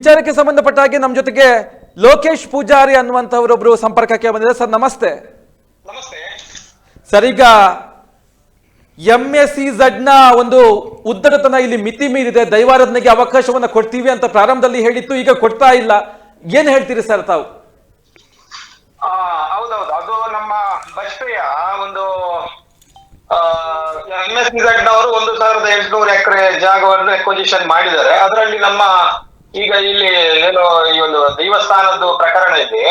ವಿಚಾರಕ್ಕೆ ಸಂಬಂಧಪಟ್ಟ ಹಾಗೆ ನಮ್ಮ ಜೊತೆಗೆ ಲೋಕೇಶ್ ಪೂಜಾರಿ ಅನ್ನುವಂಥವರೊಬ್ರು ಸಂಪರ್ಕಕ್ಕೆ ಬಂದಿದ್ದಾರೆ. ಸರ್ ನಮಸ್ತೆ. ನಮಸ್ತೆ. ಸರ್ ಈಗ ಎಂ ಎಸ್ ಸಿ ನ ಒಂದು ಉದ್ದಟತನ ಇಲ್ಲಿ ಮಿತಿ ಮೀರಿದೆ. ದೈವಾರಾಧನೆಗೆ ಅವಕಾಶವನ್ನ ಕೊಡ್ತೀವಿ ಅಂತ ಪ್ರಾರಂಭದಲ್ಲಿ ಹೇಳಿತ್ತು. ಈಗ ಕೊಡ್ತಾ ಇಲ್ಲ. ಏನ್ ಹೇಳ್ತೀರಿ ಸರ್ ತಾವು? ಆ, ಹೌದೌದು. ಅದು ನಮ್ಮ ಬಜ್ಪೆಯ ಒಂದು ಎಂ ಎಸ್ ಅವರು ಒಂದು ಸಾವಿರದ ಎಂಟುನೂರು ಎಕರೆ ಜಾಗವನ್ನು ಎಕ್ವಜಿಷನ್ ಮಾಡಿದ್ದಾರೆ. ಅದರಲ್ಲಿ ನಮ್ಮ ಈಗ ಇಲ್ಲಿ ಏನು ಈ ಒಂದು ದೇವಸ್ಥಾನದ್ದು ಪ್ರಕರಣ ಇದೆ.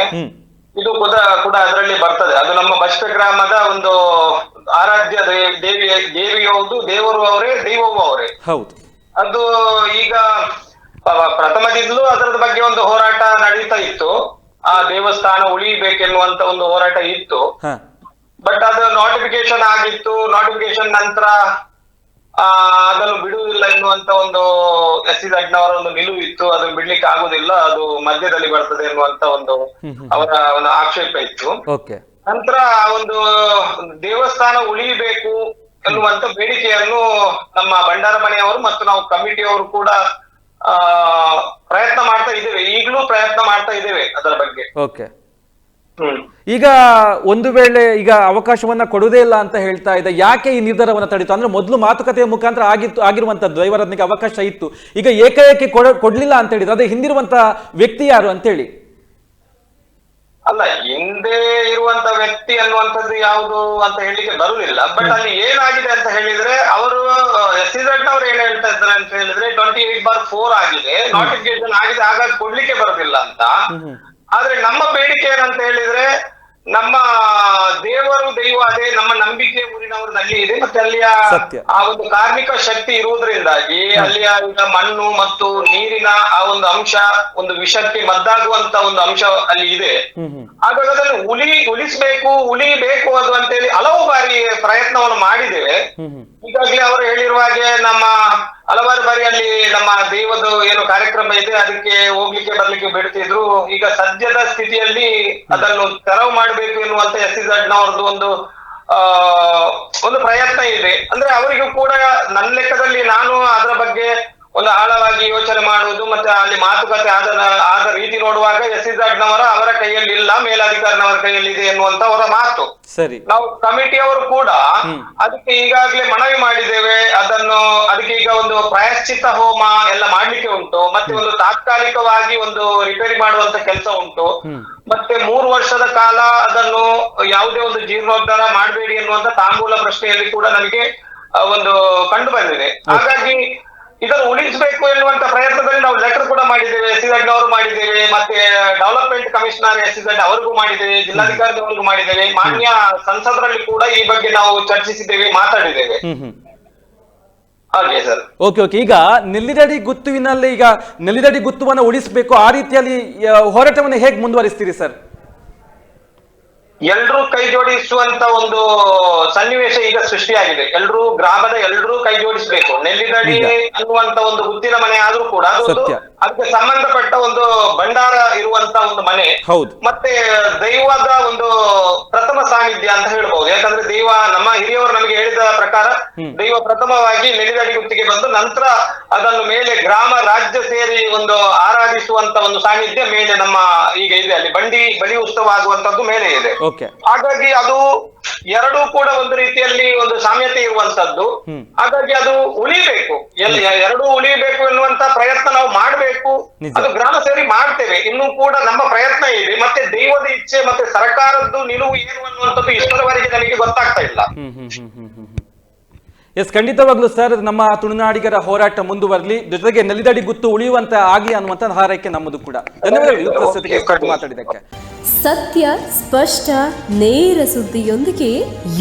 ಇದು ಕೂಡ ಕೂಡ ಅದರಲ್ಲಿ ಬರ್ತದೆ. ಅದು ನಮ್ಮ ಬಷ್ಟ ಗ್ರಾಮದ ಒಂದು ಆರಾಧ್ಯ ದೇವಿ ದೇವಿ ಹೌದು ದೇವರು ಅವರೇ ದೈವವು ಅವರೇ. ಹೌದು. ಅದು ಈಗ ಪ್ರಥಮ ಪ್ರಥಮದಿಂದಲೂ ಅದರ ಬಗ್ಗೆ ಒಂದು ಹೋರಾಟ ನಡೀತಾ ಇತ್ತು. ಆ ದೇವಸ್ಥಾನ ಉಳಿಬೇಕೆನ್ನುವಂತ ಒಂದು ಹೋರಾಟ ಇತ್ತು. ಬಟ್ ಅದು ನೋಟಿಫಿಕೇಶನ್ ಆಗಿತ್ತು. ನೋಟಿಫಿಕೇಶನ್ ನಂತರ ಅದನ್ನು ಬಿಡುವುದಿಲ್ಲ ಎನ್ನುವಂತ ಒಂದು ಎಸ್ ಸಿ ಅವರ ಒಂದು ನಿಲುವು ಇತ್ತು. ಅದನ್ನು ಬಿಡ್ಲಿಕ್ಕೆ ಆಗುದಿಲ್ಲ. ಅದು ಮಧ್ಯದಲ್ಲಿ ಬರ್ತದೆ ಎನ್ನುವಂತ ಒಂದು. ಅವರ ಒಂದು ಆಕ್ಷೇಪ ಇತ್ತು. ನಂತರ ಆ ಒಂದು ದೇವಸ್ಥಾನ ಉಳಿಬೇಕು ಎನ್ನುವಂತ ಬೇಡಿಕೆಯನ್ನು ನಮ್ಮ ಭಂಡಾರ ಮನೆಯವರು ಮತ್ತು ನಾವು ಕಮಿಟಿಯವರು ಕೂಡ ಆ ಪ್ರಯತ್ನ ಮಾಡ್ತಾ ಇದ್ದೇವೆ. ಈಗಲೂ ಪ್ರಯತ್ನ ಮಾಡ್ತಾ ಇದ್ದೇವೆ ಅದರ ಬಗ್ಗೆ. ಈಗ ಒಂದು ವೇಳೆ ಈಗ ಅವಕಾಶವನ್ನ ಕೊಡುವುದೇ ಇಲ್ಲ ಅಂತ ಹೇಳ್ತಾ ಇದೆ ಯಾಕೆ ಈ ನಿರ್ಧಾರವನ್ನ ತಡೀತು? ಅಂದ್ರೆ ಮೊದಲು ಮಾತುಕತೆಯ ಮುಖಾಂತರ ಆಗಿತ್ತು ಆಗಿರುವಂತದ್ದು ದೈವಾರಾಧನೆಗೆ ಅವಕಾಶ ಇತ್ತು. ಈಗ ಏಕಾಏಕಿ ಕೊಡ ಕೊಡ್ಲಿಲ್ಲ ಅಂತ ಹೇಳಿದ್ರು ಅದೇ ಹಿಂದಿರುವಂತ ವ್ಯಕ್ತಿ ಯಾರು ಅಂತೇಳಿ? ಅಲ್ಲ ಹಿಂದೆ ಇರುವಂತ ವ್ಯಕ್ತಿ ಅನ್ನುವಂಥದ್ದು ಯಾವುದು ಅಂತ ಹೇಳಲಿಕ್ಕೆ ಬರುವುದಿಲ್ಲ. ಬಟ್ ಅಲ್ಲಿ ಏನಾಗಿದೆ ಅಂತ ಹೇಳಿದ್ರೆ ಅವರು ಎಸ್ ಅವ್ರು ಏನ್ ಹೇಳ್ತಾ ಇದ್ದಾರೆ ಅಂತ ಹೇಳಿದ್ರೆ ಟ್ವೆಂಟಿ ಏಟ್ ಬಾರ್ ಫೋರ್ ಆಗಿದೆ ನೋಟಿಫಿಕೇಶನ್ ಆಗಿದೆ ಹಾಗಾಗಿ ಕೊಡ್ಲಿಕ್ಕೆ ಬರುದಿಲ್ಲ ಅಂತ. ಆದ್ರೆ ನಮ್ಮ ಬೇಡಿಕೆ ಏನಂತ ಹೇಳಿದ್ರೆ ನಮ್ಮ ದೇವರು ದೈವ ಅದೇ ನಮ್ಮ ನಂಬಿಕೆ ಊರಿನವರಲ್ಲಿ ಇದೆ ಮತ್ತೆ ಅಲ್ಲಿಯ ಆ ಒಂದು ಕಾರ್ಮಿಕ ಶಕ್ತಿ ಇರುವುದರಿಂದಾಗಿ ಅಲ್ಲಿಯ ಈಗ ಮಣ್ಣು ಮತ್ತು ನೀರಿನ ಆ ಒಂದು ಅಂಶ ಒಂದು ವಿಷಕ್ಕೆ ಮದ್ದಾಗುವಂತ ಒಂದು ಅಂಶ ಅಲ್ಲಿ ಇದೆ. ಹಾಗಾಗಿ ಅದನ್ನು ಉಳಿ ಉಳಿಸ್ಬೇಕು ಉಳಿಬೇಕು ಅದು ಅಂತೇಳಿ ಹಲವು ಬಾರಿ ಪ್ರಯತ್ನವನ್ನು ಮಾಡಿದ್ದೇವೆ. ಈಗಾಗಲೇ ಅವರು ಹೇಳಿರುವ ಹಾಗೆ ನಮ್ಮ ಹಲವಾರು ಬಾರಿ ಅಲ್ಲಿ ನಮ್ಮ ದೈವದ ಏನು ಕಾರ್ಯಕ್ರಮ ಇದೆ, ಅದಕ್ಕೆ ಹೋಗ್ಲಿಕ್ಕೆ ಬರ್ಲಿಕ್ಕೆ ಬಿಡ್ತಿದ್ರು. ಈಗ ಸದ್ಯದ ಸ್ಥಿತಿಯಲ್ಲಿ ಅದನ್ನು ತೆರವು ಮಾಡಬೇಕು ಎನ್ನುವಂತ ಎಸ್ ಸಿ ನವರದ್ದು ಒಂದು ಒಂದು ಪ್ರಯತ್ನ ಇದೆ. ಅಂದ್ರೆ ಅವರಿಗೂ ಕೂಡ ನನ್ನ ಲೆಕ್ಕದಲ್ಲಿ ನಾನು ಅದರ ಬಗ್ಗೆ ಒಂದು ಆಳವಾಗಿ ಯೋಚನೆ ಮಾಡುವುದು ಮತ್ತೆ ಅಲ್ಲಿ ಮಾತುಕತೆ ಆದ ಆದ ರೀತಿ ನೋಡುವಾಗ ಎಸ್ ಸಿ ನವರ ಅವರ ಕೈಯಲ್ಲಿ ಇಲ್ಲ, ಮೇಲಾಧಿಕಾರಿನವರ ಕೈಯಲ್ಲಿ ಇದೆ ಎನ್ನುವಂತ ಅವರ ಮಾತು. ಸರಿ. ನಾವು ಕಮಿಟಿಯವರು ಕೂಡ ಅದಕ್ಕೆ ಈಗಾಗಲೇ ಮನವಿ ಮಾಡಿದ್ದೇವೆ. ಅದನ್ನು ಅದಕ್ಕೆ ಈಗ ಒಂದು ಪ್ರಾಯಶ್ಚಿತ್ತ ಹೋಮ ಎಲ್ಲ ಮಾಡ್ಲಿಕ್ಕೆ ಉಂಟು. ಮತ್ತೆ ಒಂದು ತಾತ್ಕಾಲಿಕವಾಗಿ ಒಂದು ರಿಪೇರಿ ಮಾಡುವಂತ ಕೆಲಸ ಉಂಟು. ಮತ್ತೆ ಮೂರು ವರ್ಷದ ಕಾಲ ಅದನ್ನು ಯಾವುದೇ ಒಂದು ಜೀರ್ಣೋದ್ಧಾರ ಮಾಡಬೇಡಿ ಎನ್ನುವಂತ ತಾಂಬೂಲ ಪ್ರಶ್ನೆಯಲ್ಲಿ ಕೂಡ ನನಗೆ ಒಂದು ಕಂಡು ಬಂದಿದೆ. ಹಾಗಾಗಿ ಇದನ್ನು ಉಳಿಸಬೇಕು ಎನ್ನುವಂತ ಪ್ರಯತ್ನದಲ್ಲಿ ನಾವು ಮಾಡಿದ್ದೇವೆ ಎಸ್ ಅವರು ಮಾಡಿದ್ದೇವೆ ಮತ್ತೆ ಡೆವಲಪ್ಮೆಂಟ್ ಕಮಿಷನರ್ ಎಸ್ ಅವರಿಗೂ ಮಾಡಿದ್ದೇವೆ ಜಿಲ್ಲಾಧಿಕಾರಿಯವರಿಗೂ ಮಾಡಿದ್ದೇವೆ. ಮಾನ್ಯ ಸಂಸದರಲ್ಲಿ ಕೂಡ ಈ ಬಗ್ಗೆ ನಾವು ಚರ್ಚಿಸಿದ್ದೇವೆ ಮಾತಾಡಿದ್ದೇವೆ. Okay okay. ಈಗ ನೆಲ್ಲಿದಡಿ ಗುತ್ತುವಿನಲ್ಲಿ ಈಗ ನೆಲ್ಲಿದಡಿ ಗುತ್ತುವನ್ನ ಉಳಿಸಬೇಕು ಆ ರೀತಿಯಲ್ಲಿ ಹೋರಾಟವನ್ನು ಹೇಗೆ ಮುಂದುವರಿಸ್ತೀರಿ ಸರ್? ಎಲ್ರೂ ಕೈ ಜೋಡಿಸುವಂತ ಒಂದು ಸನ್ನಿವೇಶ ಈಗ ಸೃಷ್ಟಿಯಾಗಿದೆ. ಎಲ್ರೂ ಗ್ರಾಮದ ಎಲ್ರೂ ಕೈ ಜೋಡಿಸಬೇಕು ನೆಲ್ಲಿದಡಿ. ಅನ್ನುವಂತ ಒಂದು ಗುತ್ತಿನ ಮನೆ ಆದ್ರೂ ಕೂಡ ಸತ್ಯ. ಅದಕ್ಕೆ ಸಂಬಂಧಪಟ್ಟ ಒಂದು ಭಂಡಾರ ಇರುವಂತ ಒಂದು ಮನೆ. ಹೌದು. ಮತ್ತೆ ದೈವದ ಒಂದು ಪ್ರಥಮ ಸಾನ್ನಿಧ್ಯ ಅಂತ ಹೇಳ್ಬಹುದು ಯಾಕಂದ್ರೆ ದೈವ ನಮ್ಮ ಹಿರಿಯವರು ನಮಗೆ ಹೇಳಿದ ಪ್ರಕಾರ ದೈವ ಪ್ರಥಮವಾಗಿ ನೆಲಿದಡಿ ಗುತ್ತಿಗೆ ಬಂದು ನಂತರ ಅದನ್ನು ಮೇಲೆ ಗ್ರಾಮ ರಾಜ್ಯ ಸೇರಿ ಒಂದು ಆರಾಧಿಸುವಂತ ಒಂದು ಸಾನ್ನಿಧ್ಯ ಮೇಲೆ ನಮ್ಮ ಈಗ ಇದೆ. ಅಲ್ಲಿ ಬಂಡಿ ಬಲಿ ಉತ್ಸವ ಆಗುವಂತದ್ದು ಮೇಲೆ ಇದೆ. ಹಾಗಾಗಿ ಅದು ಎರಡೂ ಕೂಡ ಒಂದು ರೀತಿಯಲ್ಲಿ ಒಂದು ಸಾಮ್ಯತೆ ಇರುವಂತದ್ದು ಹಾಗಾಗಿ ಅದು ಉಳಿಬೇಕು. ಎಲ್ಲಿ ಎರಡೂ ಉಳಿಬೇಕು ಎನ್ನುವಂತ ಪ್ರಯತ್ನ ನಾವು ಮಾಡಬೇಕು. ಅದು ಗ್ರಾಮ ಸೇರಿ ಮಾಡ್ತೇವೆ. ಇನ್ನೂ ಕೂಡ ನಮ್ಮ ಪ್ರಯತ್ನ ಇದೆ. ಮತ್ತೆ ದೈವದ ಇಚ್ಛೆ ಮತ್ತೆ ಸರ್ಕಾರದ್ದು ನಿಲುವು ಏನು ಅನ್ನುವಂಥದ್ದು ಇಷ್ಟರವರೆಗೆ ನನಗೆ ಗೊತ್ತಾಗ್ತಾ ಇಲ್ಲ. ಎಸ್ ಖಂಡಿತವಾಗ್ಲೂ ಸರ್ ನಮ್ಮ ತುಳುನಾಡಿಗರ ಹೋರಾಟ ಮುಂದುವರಲಿ. ಜೊತೆಗೆ ನೆಲಿದಡಿ ಗುತ್ತು ಉಳಿಯುವಂತ ಆಗಿ ಅನ್ನುವಂತ ಹಾರೈಕೆ ನಮ್ಮದು ಕೂಡ. ಧನ್ಯವಾದಗಳು. ಮಾತಾಡಿದ್ದಕ್ಕೆ. ಸತ್ಯ ಸ್ಪಷ್ಟ ನೇರ ಸುದ್ದಿಯೊಂದಿಗೆ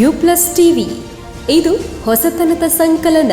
ಯು ಪ್ಲಸ್ ಟಿವಿ ಇದು ಹೊಸತನದ ಸಂಕಲನ.